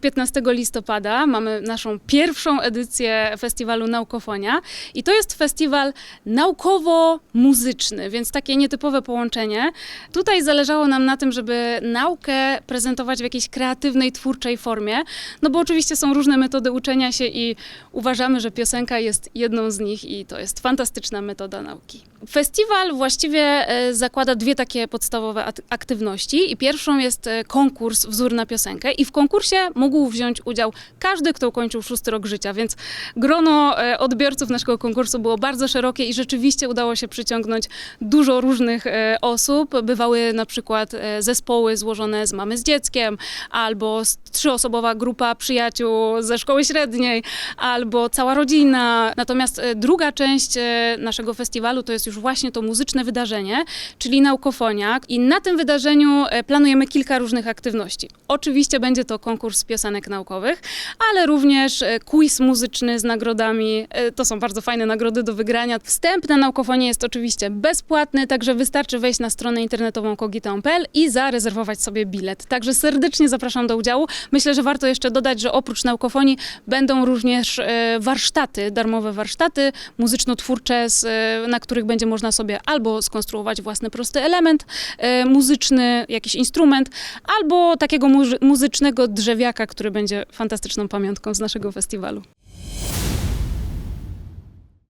15 listopada mamy naszą pierwszą edycję festiwalu Naukofonia i to jest festiwal naukowo-muzyczny, więc takie nietypowe połączenie. Tutaj zależało nam na tym, żeby naukę prezentować w jakiejś kreatywnej, twórczej formie, no bo oczywiście są różne metody uczenia się i uważamy, że piosenka jest jedną z nich i to jest fantastyczna metoda nauki. Festiwal właściwie e, zakłada dwie takie podstawowe aktywności i pierwszą jest e, konkurs Wzór na piosenkę i w konkursie mógł wziąć udział każdy, kto ukończył szósty rok życia, więc grono e, odbiorców naszego konkursu było bardzo szerokie i rzeczywiście udało się przyciągnąć dużo różnych e, osób. Bywały na przykład e, zespoły złożone z mamy z dzieckiem, albo trzyosobowa grupa przyjaciół ze szkoły średniej, albo cała rodzina. Natomiast druga część naszego festiwalu to jest już właśnie to muzyczne wydarzenie, czyli naukofonia. I na tym wydarzeniu planujemy kilka różnych aktywności. Oczywiście będzie to konkurs piosenek naukowych, ale również e, quiz muzyczny z nagrodami. E, To są bardzo fajne nagrody do wygrania. Wstęp na naukofonię jest oczywiście bezpłatny, także wystarczy wejść na stronę internetową kogito.pl i zarezerwować sobie bilet. Także serdecznie zapraszam do udziału. Myślę, że warto jeszcze dodać, że oprócz naukofonii będą również e, warsztaty, darmowe warsztaty muzyczno-twórcze, na których będzie można sobie albo skonstruować własny prosty element muzyczny, jakiś instrument, albo takiego muzy- muzycznego drzewiaka, który będzie fantastyczną pamiątką z naszego festiwalu.